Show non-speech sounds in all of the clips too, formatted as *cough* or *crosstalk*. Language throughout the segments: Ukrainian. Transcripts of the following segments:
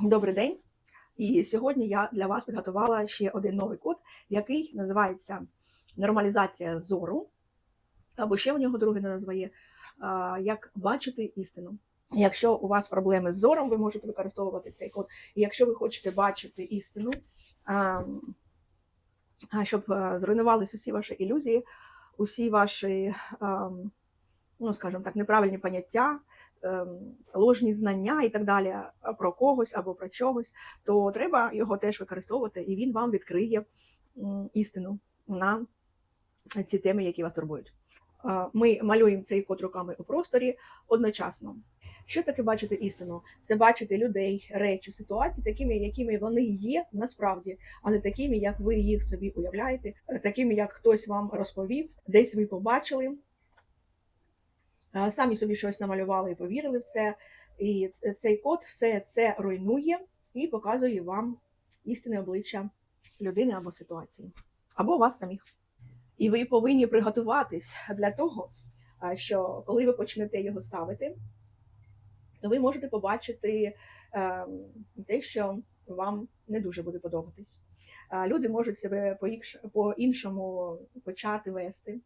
Добрий день. І сьогодні я для вас підготувала ще один новий код, який називається нормалізація зору, або ще у нього друге назва є як бачити істину. Якщо у вас проблеми з зором, ви можете використовувати цей код. І якщо ви хочете бачити істину, щоб зруйнувалися усі ваші ілюзії, усі ваші, ну скажімо так, неправильні поняття, ложні знання і так далі про когось або про чогось, то треба його теж використовувати, і він вам відкриє істину на ці теми, які вас турбують. Ми малюємо цей код руками у просторі одночасно. Що таке бачити істину? Це бачити людей, речі, ситуації, такими, якими вони є насправді, а не такими, як ви їх собі уявляєте, такими, як хтось вам розповів, десь ви побачили, самі собі щось намалювали і повірили в це. І цей код все це руйнує і показує вам істинне обличчя людини або ситуації, або вас самих. І ви повинні приготуватись для того, що коли ви почнете його ставити, то ви можете побачити ем, те, що вам не дуже буде подобатись. Люди можуть себе по-іншому почати вести,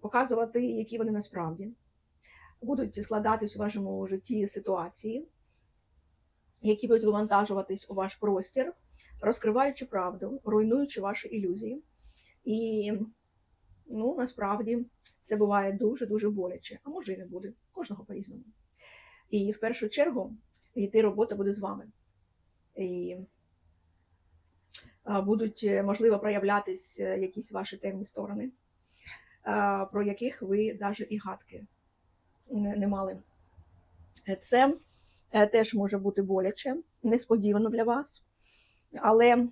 показувати, які вони насправді. Будуть складатись у вашому житті ситуації, які будуть вивантажуватись у ваш простір, розкриваючи правду, руйнуючи ваші ілюзії. І ну, насправді це буває дуже-дуже боляче, а може і не буде, кожного по-різному. І в першу чергу йти робота буде з вами. І будуть, е, можливо, проявлятись е, якісь ваші темні сторони, про яких ви навіть і гадки не, мали. Е, Це е, теж може бути боляче, несподівано для вас. Але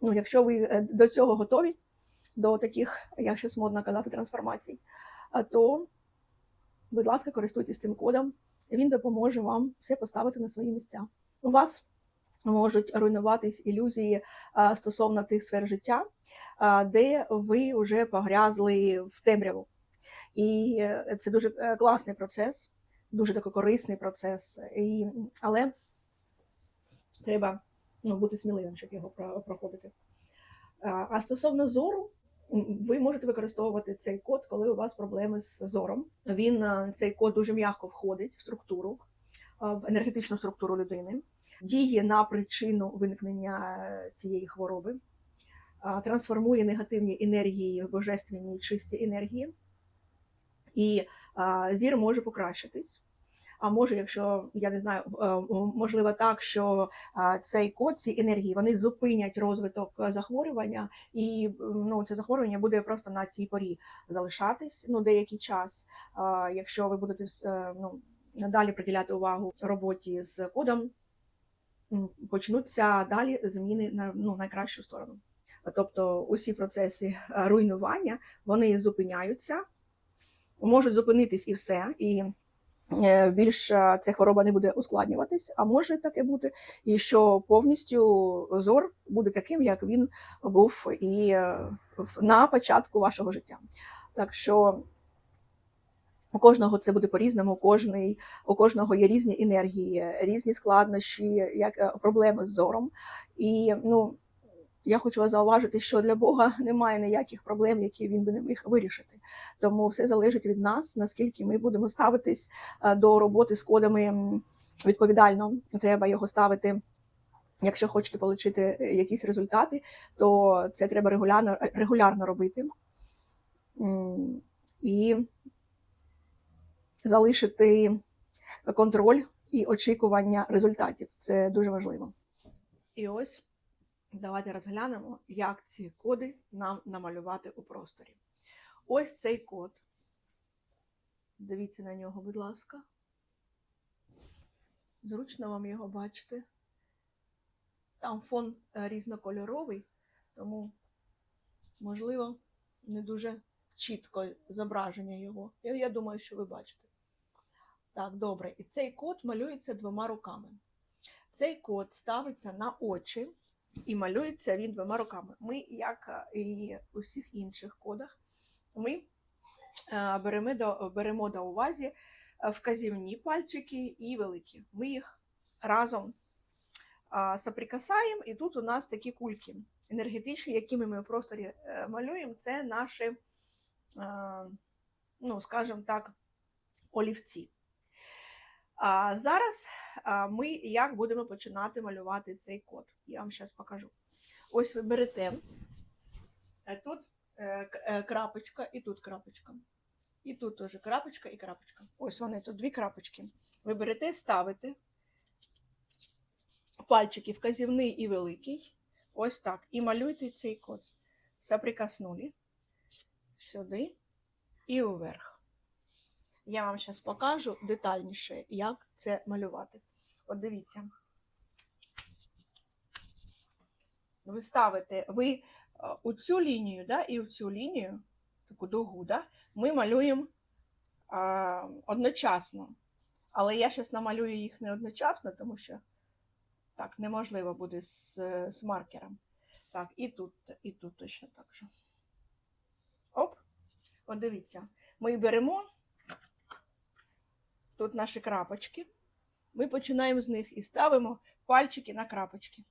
ну, якщо ви е, до цього готові, до таких, як зараз модно казати, трансформацій, то, будь ласка, користуйтесь цим кодом, він допоможе вам все поставити на свої місця. У вас можуть руйнуватись ілюзії стосовно тих сфер життя, де ви вже погрязли в темряву. І е, це дуже е, класний процес, дуже такий корисний процес. І, але треба ну, бути сміливим, щоб його проходити. А стосовно зору, ви можете використовувати цей код, коли у вас проблеми з зором. Він е, цей код дуже м'яко входить в структуру, в енергетичну структуру людини, діє на причину виникнення е, цієї хвороби, трансформує негативні енергії в божественні чисті енергії, і зір може покращитись. А може, якщо я не знаю, е, можливо так, що цей код, ці енергії, вони зупинять розвиток е, захворювання, і ну, це захворювання буде просто на цій порі залишатись ну, деякий час. Якщо ви будете е, ну, надалі приділяти увагу роботі з кодом, почнуться далі зміни на ну, найкращу сторону. Тобто усі процеси е, руйнування вони зупиняються, можуть зупинитись і все. І е, більш е, ця хвороба не буде ускладнюватись, а може таке бути, і що повністю зор буде таким, як він був і е, на початку вашого життя. Так що у кожного це буде по-різному, кожний, у кожного є різні енергії, різні складнощі, як е, проблеми з зором. І ну, я хочу вас зауважити, що для Бога *laughs* немає ніяких проблем, які він би не міг вирішити. Тому все залежить від нас, наскільки ми будемо ставитись е, до роботи з кодами відповідально. Треба його ставити. Якщо хочете отримати якісь результати, то це треба регулярно, регулярно робити. І залишити контроль і очікування результатів. Це дуже важливо. І ось давайте розглянемо, як ці коди нам намалювати у просторі. Ось цей код. Дивіться на нього, будь ласка. Зручно вам його бачити. Там фон е, різнокольоровий, тому, можливо, не дуже чітко зображення його. Я, я думаю, що ви бачите. Так, добре. І цей код малюється двома руками. Цей код ставиться на очі і малюється він двома руками. Ми, як е, і у всіх інших кодах, ми е, беремо до, беремо до увазі е, вказівні пальчики і великі. Ми їх разом соприкасаємо, і тут у нас такі кульки енергетичні, якими ми в просторі малюємо, це наші, ну, скажімо так, олівці. А зараз ми як будемо починати малювати цей код. Я вам зараз покажу. Ось ви берете е, тут е, е, крапочка і тут крапочка. І тут теж крапочка і крапочка. Ось вони тут дві крапочки. Ви берете, ставите пальчики вказівний і великий. Ось так. І малюйте цей код. Соприкоснули сюди і вверх. Я вам зараз покажу детальніше, як це малювати. От дивіться. Ви ставите, ви е, у цю лінію, да, і у цю лінію, таку дугу, да, ми малюємо а, одночасно. Але я зараз намалюю їх не одночасно, тому що так неможливо буде з, з маркером. Так, і тут, і тут точно так же. Оп, от дивіться. Ми беремо тут наші крапочки. Ми починаємо з них і ставимо пальчики на крапочки.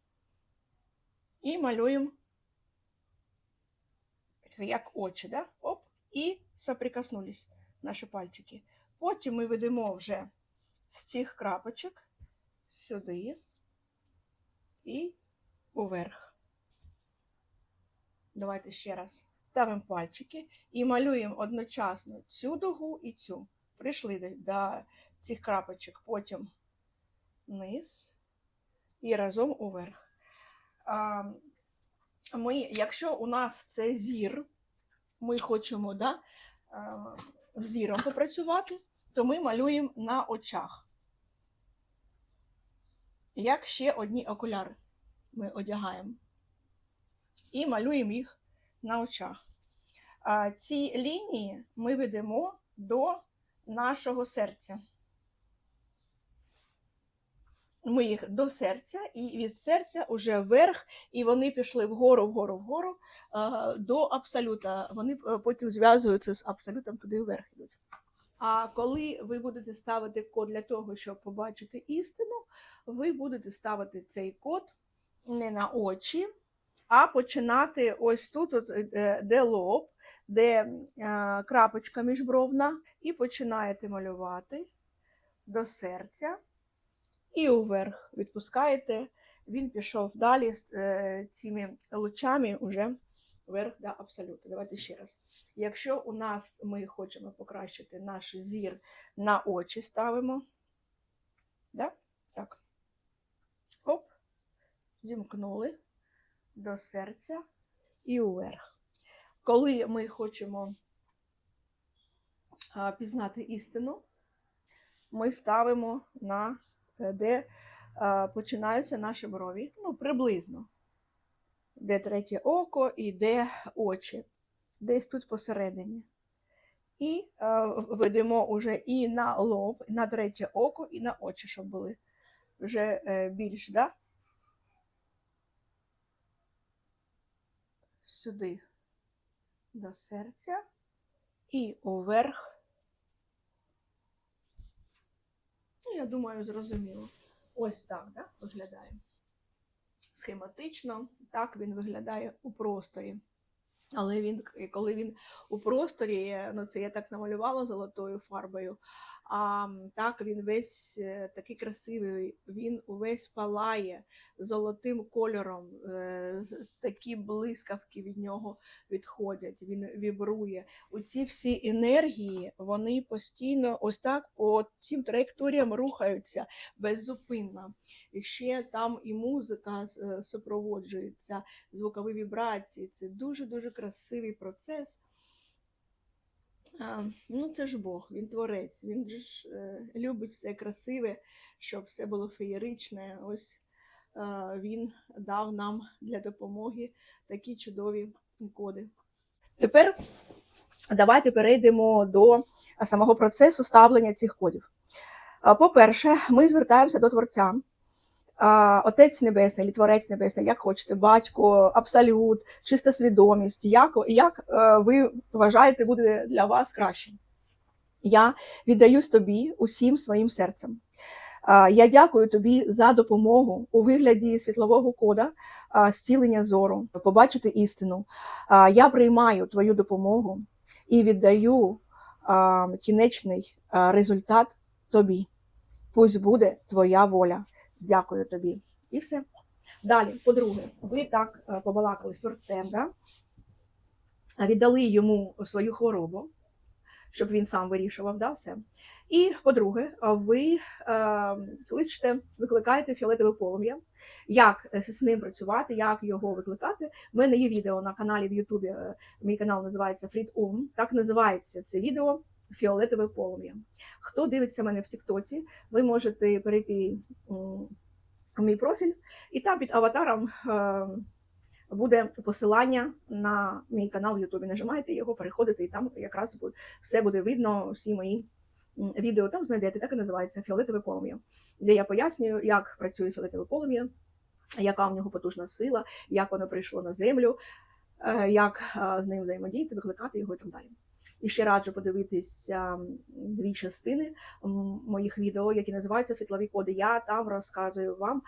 І малюємо як очі, да? Оп, і соприкоснулись наші пальчики. Потім ми ведемо вже з цих крапочок сюди і уверх. Давайте ще раз. Ставимо пальчики і малюємо одночасно цю дугу і цю. Прийшли до, до цих крапочок, потім вниз і разом уверх. А, ми, якщо у нас це зір, ми хочемо да, а, зіром попрацювати, то ми малюємо на очах. Як ще одні окуляри ми одягаємо. І малюємо їх на очах. Ці лінії ми ведемо до нашого серця. Ми їх до серця, і від серця вже вверх, і вони пішли вгору, вгору, вгору до абсолюта. Вони е, потім зв'язуються з абсолютом туди вверх йдуть. А коли ви будете ставити код для того, щоб побачити істину, ви будете ставити цей код не на очі, а починати ось тут, от, е, де лоб, де крапочка міжбровна, і починаєте малювати до серця і уверх відпускаєте. Він пішов далі з е, цими лучами уже вверх до абсолюту. Давайте ще раз. Якщо у нас ми хочемо покращити наш зір на очі, ставимо. Да? Так. Оп, зімкнули до серця і уверх. Коли ми хочемо пізнати істину, ми ставимо на е, де починаються наші брові, ну, приблизно. Де третє око і де очі. Десь тут посередині. І ведемо уже і на лоб, і на третє око, і на очі, щоб були вже е, більш, да? Сюди до серця і уверх. Ну, я думаю, зрозуміло. Ось так, да, виглядає. Схематично, так він виглядає у просторі. Але він, коли він у просторі, ну це я так намалювала золотою фарбою, а так він весь е, такий красивий, він увесь палає золотим кольором, е, такі блискавки від нього відходять, він вібрує. У ці всі енергії вони постійно ось так по цим траєкторіям рухаються беззупинно. І ще там і музика е, супроводжується, звукові вібрації. Це дуже-дуже красивий процес. А, ну, це ж Бог, він творець, він ж е, любить все красиве, щоб все було феєричне. Ось е, він дав нам для допомоги такі чудові коди. Тепер давайте перейдемо до самого процесу ставлення цих кодів. По-перше, ми звертаємося до Творця. Отець Небесний, Творець Небесний, як хочете, батько, абсолют, чиста свідомість, як, як е, ви вважаєте буде для вас краще. Я віддаюсь тобі усім своїм серцем. Я дякую тобі за допомогу у вигляді світлового кода зцілення зору, побачити істину. Я приймаю твою допомогу і віддаю кінечний результат тобі. Пусть буде твоя воля. Дякую тобі. І все. Далі, по-друге, ви так е, побалакали з творцем, да? Віддали йому свою хворобу, щоб він сам вирішував да, все. І, по-друге, ви е, кличете, викликаєте фіолетове полум'я. Як е, з ним працювати, як його викликати? У мене є відео на каналі в Ютубі. е, Мій канал називається Фрід Ом. Так називається це відео Фіолетове полум'я. Хто дивиться мене в Тіктоці, ви можете перейти в мій профіль, і там під аватаром е, буде посилання на мій канал в Ютубі. Нажимаєте його, переходите, і там якраз все буде видно, всі мої відео там знайдете, так і називається Фіолетове полум'я, де я пояснюю, як працює фіолетове полум'я, яка в нього потужна сила, як воно прийшло на землю, е, як е, з ним взаємодіяти, викликати його і так далі. І ще раджу подивитися дві частини моїх відео, які називаються Світлові коди. Я там розказую вам,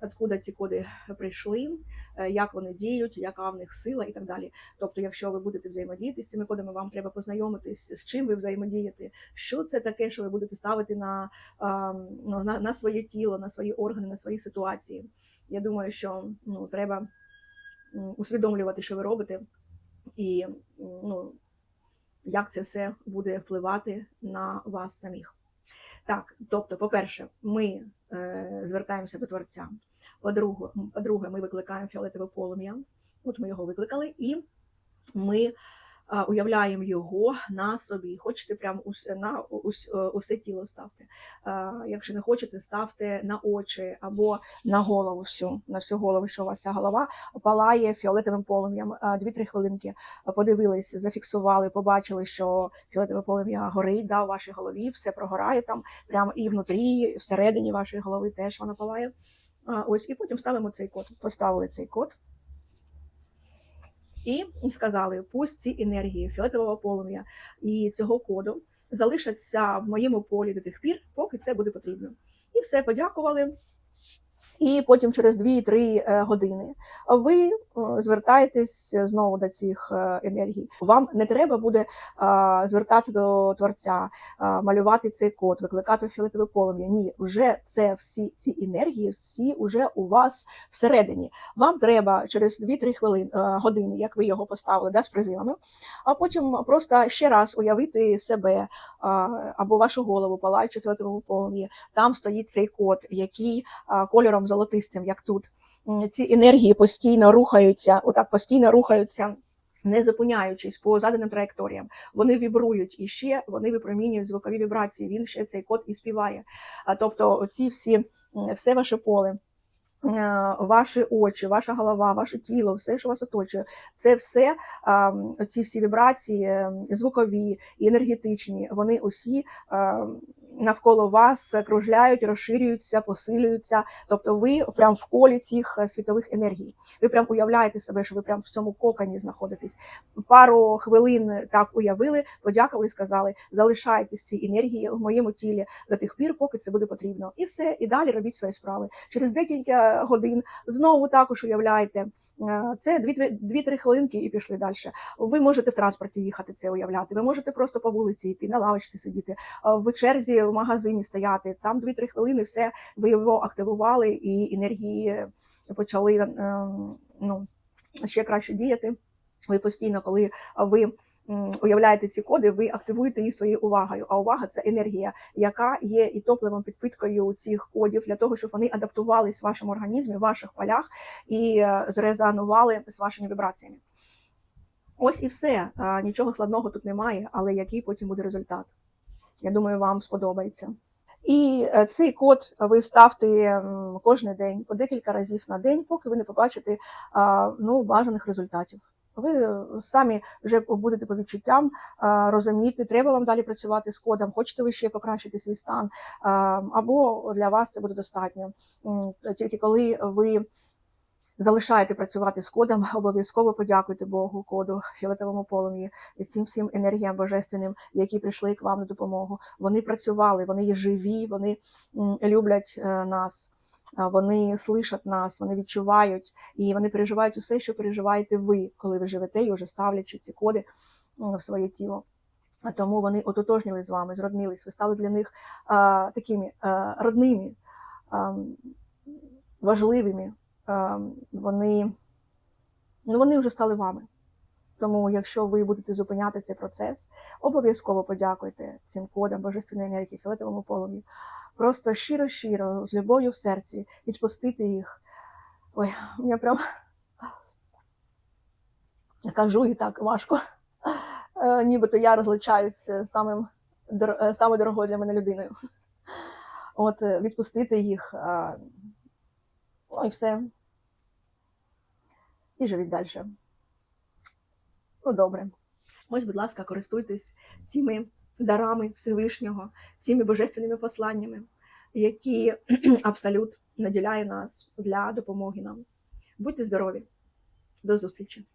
откуда ці коди прийшли, е, як вони діють, яка в них сила і так далі. Тобто, якщо ви будете взаємодіяти з цими кодами, вам треба познайомитись, з чим ви взаємодієте, що це таке, що ви будете ставити на, ну, на, на своє тіло, на свої органи, на свої ситуації. Я думаю, що ну, треба усвідомлювати, що ви робите, і ну, як це все буде впливати на вас самих. Так, тобто, по-перше, ми е, звертаємося до Творця. По-друге, по-друге, ми викликаємо фіолетове полум'я. От ми його викликали, і ми уявляємо його на собі. Хочете прямо ус, на ус, е, усе тіло ставте. Якщо не хочете, ставте на очі або на голову всю, на всю голову, що у вас ця голова палає фіолетовим полум'ям. А, Дві-три хвилинки подивились, зафіксували, побачили, що фіолетове полум'я горить да, у вашій голові, все прогорає там, прямо і внутрі, і всередині вашої голови теж вона палає. Ось, і потім ставимо цей код. Поставили цей код. І сказали, пусть ці енергії фіолетового полум'я і цього коду залишаться в моєму полі до тих пір, поки це буде потрібно. І все, подякували. І потім через 2-3 е, години ви звертаєтесь знову до цих е, енергій. Вам не треба буде звертатися до творця, малювати цей код, викликати фіолетове полум'я. Ні, вже це всі ці енергії, всі вже у вас всередині. Вам треба через 2-3 хвилини години, як ви його поставили, да, з призивами, а потім просто ще раз уявити себе або вашу голову, палаючи фіолетовому полум'ї. Там стоїть цей код, який кольором золотистим, як тут. М, Ці енергії постійно рухаються, отак постійно рухаються. Не зупиняючись по заданим траєкторіям, вони вібрують і ще вони випромінюють звукові вібрації. Він ще цей код і співає. А тобто, оці всі все ваше поле, е, ваші очі, ваша голова, ваше тіло, все, що вас оточує, це все ці всі вібрації, е, звукові енергетичні, вони усі а, навколо вас кружляють, розширюються, посилюються. Тобто, ви прям в колі цих е, світових енергій. Ви прям уявляєте себе, що ви прям в цьому кокані знаходитесь. Пару хвилин так уявили, подякували, сказали: залишайтесь ці енергії в моєму тілі до тих пір, поки це буде потрібно. І все, і далі робіть свої справи. Через декілька годин знову також уявляєте. Е, Це 2-3 хвилинки і пішли далі. Ви можете в транспорті їхати, це уявляти. Ви можете просто по вулиці йти, на лавочці сидіти, е, в черзі в магазині стояти. Там 2-3 хвилини, все ви його активували, і енергії почали е, ну, ще краще діяти. Ви постійно, коли ви уявляєте ці коди, ви активуєте їх своєю увагою. А увага це енергія, яка є і топливом підпиткою цих кодів для того, щоб вони адаптувались в вашому організмі, в ваших полях і е, зрезонували з вашими вібраціями. Ось і все. Нічого складного тут немає, але який потім буде результат? Я думаю, вам сподобається. І е, цей код ви ставте кожен день по декілька разів на день, поки ви не побачите ну, бажаних результатів. Ви е, самі вже будете по відчуттям розуміти, треба вам далі працювати з кодом, хочете ви ще покращити свій стан, або для вас це буде достатньо. Тільки коли ви залишаєте працювати з кодом, обов'язково подякуйте Богу, коду, фіолетовому полум'ї і цим всім енергіям божественним, які прийшли к вам на допомогу. Вони працювали, вони є живі, вони люблять е, нас. Вони слышать нас, вони відчувають і вони переживають усе, що переживаєте ви, коли ви живете і вже ставлячи ці коди в своє тіло. Тому вони ототожнили з вами, зроднились. Ви стали для них а, такими а, родними, а, важливими. А, вони, ну, вони вже стали вами. Тому, якщо ви будете зупиняти цей процес, обов'язково подякуйте цим кодам божественної енергії, фіолетовому полум'ю. Просто щиро-щиро, з любов'ю в серці, відпустити їх. Ой, мені прям я кажу і так важко. Е, Нібито я розлучаюсь з самим е, дорогою для мене людиною. От е, відпустити їх, ну і все. І живіть далі. Ну, добре. Ось, будь ласка, користуйтесь цими дарами Всевишнього, цими божественними посланнями, які *clears throat* абсолют наділяє нас для допомоги нам. Будьте здорові! До зустрічі!